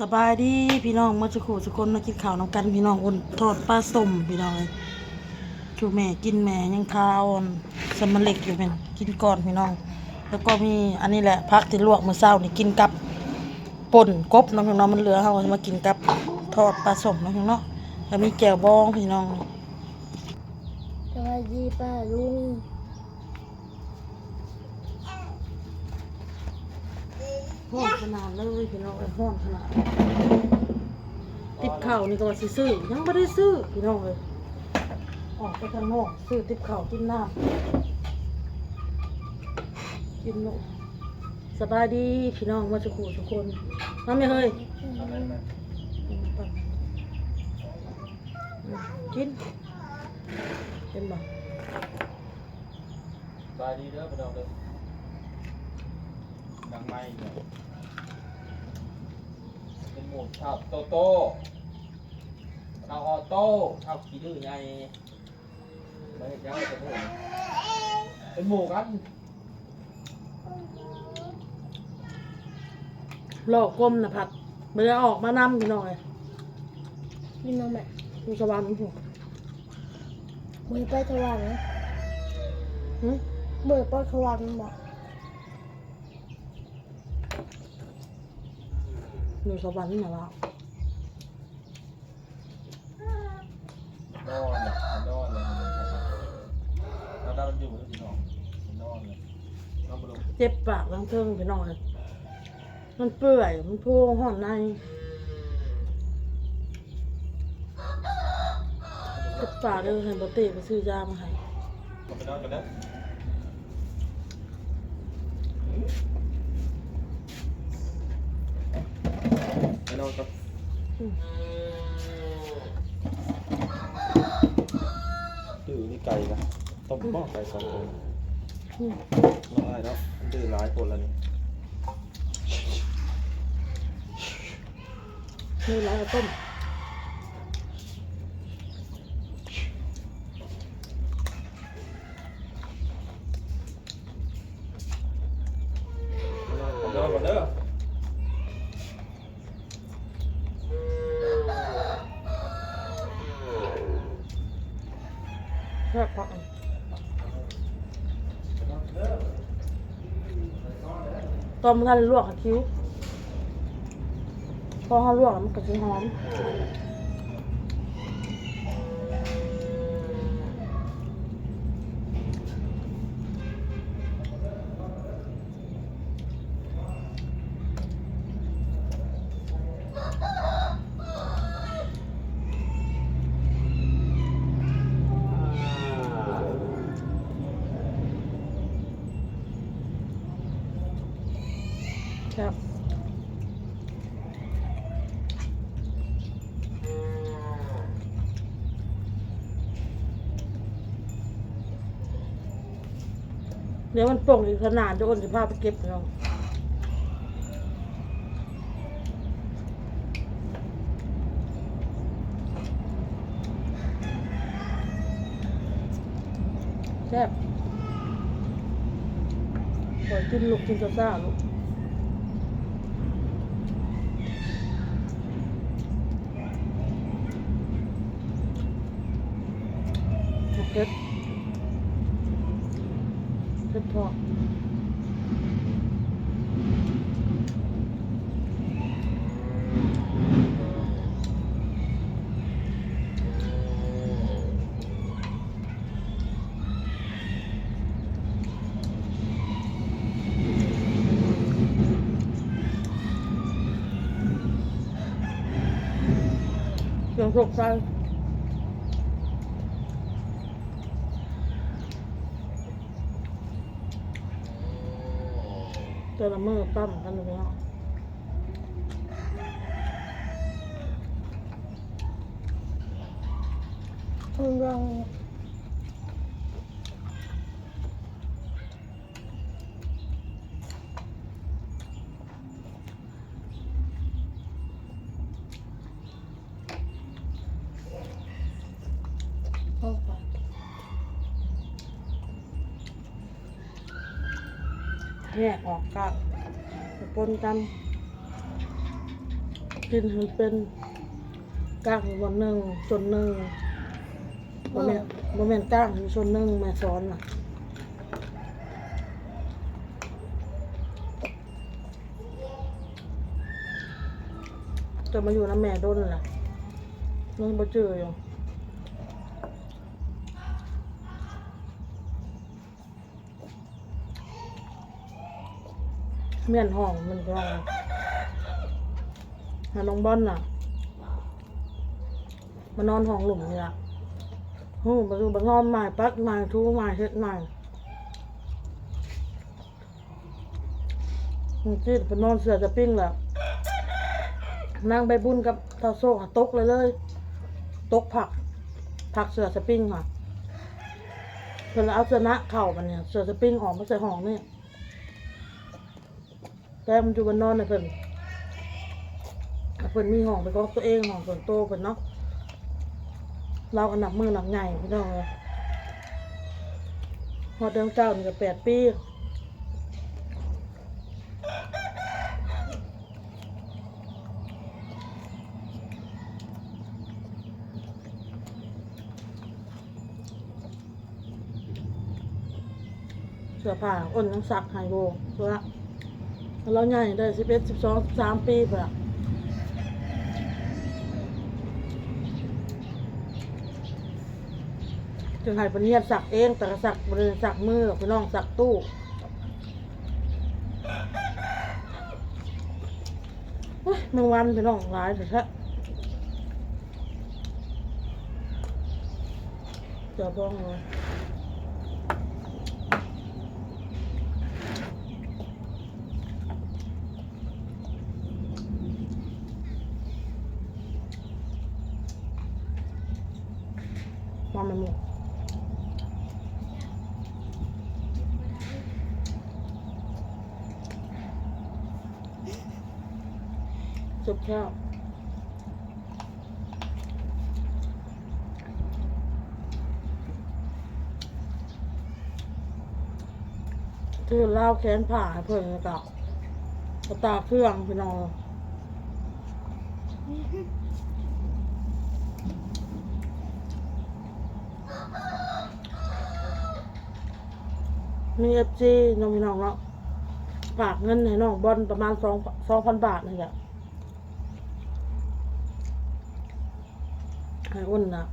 สบายดีพี่น้องมาจะขู่สุคนมากินข้าวน้ำกันพี่น้องอนทอดปลาส้มพี่น้องเลยชูแม่กินแม่ยังทาอ่อนสมนเล็กอยู่เป็นกินก่อนพี่น้อง แล้วก็มีอันนี้แหละพักที่ลวกเมื่อเช้านี่กินกับป่นกบน้องพี่น้องมันเหลือเขามากินกับทอดปลาส้มน้องพี่น้องแล้วมีแจ่วบองพี่น้องสวัสดีป้าลุง ห้อนขนาดเลยพี่น้องเอ้ห้อนขนาดติบข้านี่ก็ว่าสิซื้อยังไม่ได้ซื้อพี่น้องเลยออกไปข้างนอกซื้อติบข้าวกินน้ำกินนมสบายดีพี่น้องมาสุขุทุกคนน้ำไม่เฮยกินเป็นบ่สบายดีเด้อพี่น้องเด้อ ดังไม้เนี่ยเป็นหมูชาวโตโต้ชาวออโต้ชาวขี้ดื้อใหญ่ไม่เห็นยังเป็นหมูเป็นหมูกันหลอกกลมนะผัดเบื่อออกมานำพี่น้องเลยพี่น้องแม่ดูสวรรค์หัวมือไปสวรรค์หึมือไปสวรรค์บอก ดูสวรรค์นะว่านอนเนี่ยนอนเลยมันเป็นแล้วมันอยู่ที่นอนนอนเลยนอนบนลงเจ็บปากทั้งเทิงพี่น้องเลยมันเปื่อย มันพูห่อนในเจ็บปากเลยเห็นบอตีไปซื้อยามาให้ ไปนอนกันเด้อ ไปนอนกับอืมดื้อนี่ไก่นะต้มหม้อไก่สองตัวอืมน้องไอ้เนาะมันดื้อหลายคนแล้วนี่มีหลายเอาต้มนอนก่อนเด้อ แค่พัก ตอนมันท่านลวกกับคิ้ว พอเขาลวกแล้วมันก็จะหอม ครับเดี๋ยวมันโป่งอีกขนาดจะอ้นจะพาไปเก็บเราแซ่บปล่อยกินลูกกินซ่าลูก โอเคเผ็ดพอเสียงสกใจ เจอละเมอตั้มกันเลยเนาะคุณลอง แยกออกกันปนกันกินมันเป็นกล้างวันหนึ่งส่วนหนึ่งบ่แม่นบ่แม่นต์กล้างส่วนหนึ่งแม่สอนน่ะจะมาอยู่น้ำแม่โดนล่ะยังบ่เจออยู่ เมียนห้องมันก็ว่าหาน้องบอลน่ะมานอนห้องหลุมนี่ล่ะหูมาดูบางอนใหม่ปักใหม่ทูใหม่เฮ็ดใหม่มันจีไปนอนเสือจะปิ้งแล้วนั่งไปบุญกับเตาโซ่ตกเลยเลยตกผัก ผักเสือสปริงค่ะเพิ่นเอาเสือนะเข่ามันเนี่ย เสือสปริงออกมาใส่ห้องนี่ แต่มันอยู่บนนอนนี่ยเพิ่นเพิ่นมีห้องเป็นของตัวเองห้องส่วนโตเพิ่นเนาะเราอันหนักมือหนักใหญ่พี่น้องเลยฮอดเดือนเก้านี่ก็แปดปีเสื้อผ้าอ้นยังซักไฮโบเพื่อ เราใหญ่ได้สิบเอ็ดสิบสองสิบสามปีเพื่อจึงให้ปนเนียดสักเอง แต่ก็สักบริเวณสักมือพี่น้องสักตู้เฮ้ยแมงวันพี่น้องหลายแต่แท้เจะบ้องเลยมาไม่หมด จุบข้าวคือเล่าวแขนผ่าเพิ่อนกับกระตาเครื่องพี่น้องมีเอฟซีน้องพี่น้องเนาะฝากเงินให้น้องบอลประมาณสองสองพันบาทนี่แหละ ให้อ้นนะ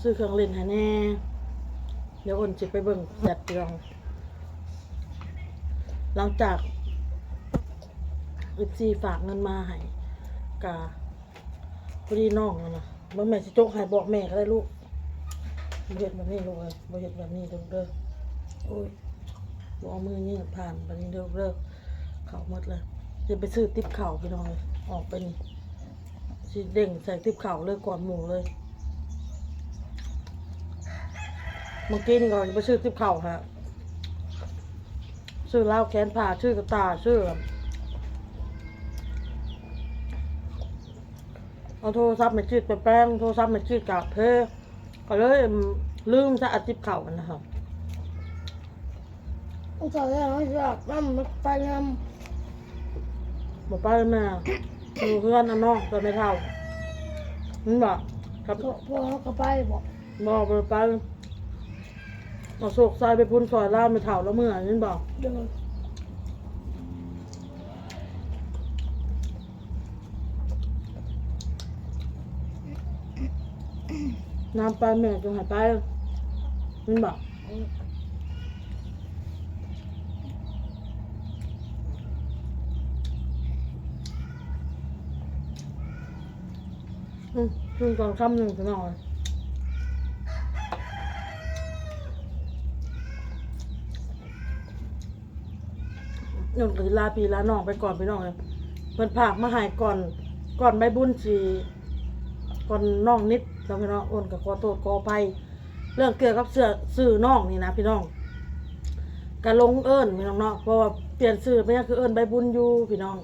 ซื้อเครื่องเล่นให้แน่ เดี๋ยวอ้นจะไปเบิ่งแดดเดียวหลังจากอิซีฝากเงินมาให้กาพอดีน้องอะนะเมื่อแม่สิโจกให้บอกแม่ก็ได้ลูกบ่เห็ดแบบนี้ลูกเลยบ่เห็ดแบบนี้เด้อเด้อโอ้ยบอามือนี่ผ่านแบบนี้เด้อเด้อเข่าหมดเลยจะไปซื้อติ๊บเข่าพี่น้องเลยออกไปนี่ สิเด้งใส่ติบเข่าเลยก่อนหมูเลย เมื่อกี้นี่ก่อนจะไปซื้อติบเข่าฮะซื้อเหล้าแขนผ่าชื่อกระตาชื่อเอาโทรศัพท์มาจืดไปแป้งโทรศัพท์มาจืดกับเพก็เลยลืมจะอัดติบเข่ามันนะครับต้องสอนให้เราอยากนั่งรถไฟนบอกไปแม่ดูเพื่อนนะน้องตัวไม่เท่า มันบอกครับำพวกพวกเขาก็ไปบอกบอกไปไปเอาโศกทรายไปพุ่นซอยล่าไม่เท่าแล้วเมื่อนี่บอกเดินน้ำไปแม่จงหายไปมันบอก อืมขึ้นก่อนคำหนึ่งจะหน่อยยนกีลาปีลาน้องไปก่อนไปน้องเลยเพิ่นผากมาหายก่อน ก่อนใบบุญสีก่อนน้องนิดแล้วพี่น้องโอนกับขอโทษขออภัยเรื่องเกี่ยวกับเสื้อสื่อน้องนี่นะพี่น้องกระลงเอิญพี่น้องเนาะเพราะว่าเปลี่ยนสื่อไปยังคือเอิญใบบุญอยู่พี่น้อง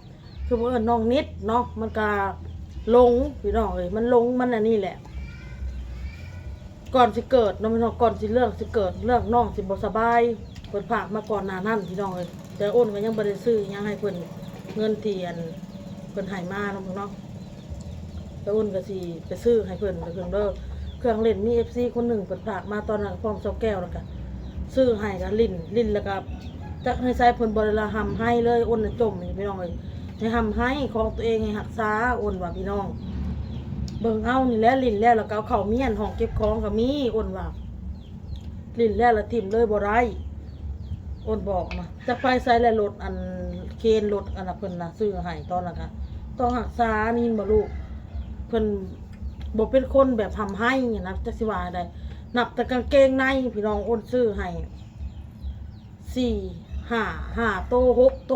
คือบ่เอิญน้องนิดเนาะมันกะ ลงพี่น้องเอ้ยมันลงมันอันนี้แหละ ก่อนสิเกิดน้องพี่น้องก่อนสิเรื่องสิเกิดเรื่องน้องสิบสบายเพิ่นฝากมาก่อนหนานั้นพี่น้องเอ้ยแต่โอนก็ยังบ่ได้ซื้อยังให้เพิ่นเงินเทียนเพิ่นให้มาเนาะพี่น้องแล้วอ้นก็สิไปซื้อให้เพิ่นเด้อเพิ่นเด้อเครื่องเล่นมี FC คนหนึ่งเพิ่นฝากมาตอนนั้นพร้อมเจ้าแก้วแล้วก็ซื้อให้ก็ลิ้นลินแล้วก็จักให้ใช้เพิ่นบ่ได้ละหำให้เลยอ้นน่ะจมพี่น้องเอ้ย ให้หำให้ของตัวเองให้รักษาอ้นว่าพี่น้อง เบิ่งเอานี่แหละลิ้นแล้วแล้วก็เอาเข้าเมียนห้องเก็บของก็มีอ้นว่าลิ้นแล้วและทิ่มเลยบ่ได้อ้นบอกมาจักไปใส่แล้วรถอันเคนรถอันน่ะเพิ่นน่ะซื้อให้ตอนนั้นก็ต้องรักษานี่บ่ลูกเพิ่นบ่เป็นคนแบบทำให้นะจักสิว่าได้นับแต่กางเกงในพี่น้องอ้นซื้อให้สี่ห้าห้าโตหกโต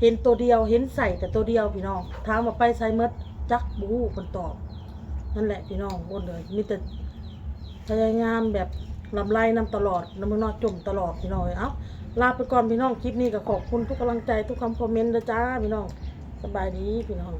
เห็นตัวเดียวเห็นใส่แต่ตัวเดียวพี่น้องถามว่าไปใส่เมดจักบูคนตอบ นั่นแหละพี่น้องบนเลยมีแต่พยายามแบบลำไล่นำตลอดน้ำมันนอจมตลอดพี่น้องเอ้าลาไปก่อนพี่น้องคลิปนี้ก็ขอบคุณทุกกำลังใจทุกคำคอมเมนต์นะจ้าพี่น้องสบายดีพี่น้อง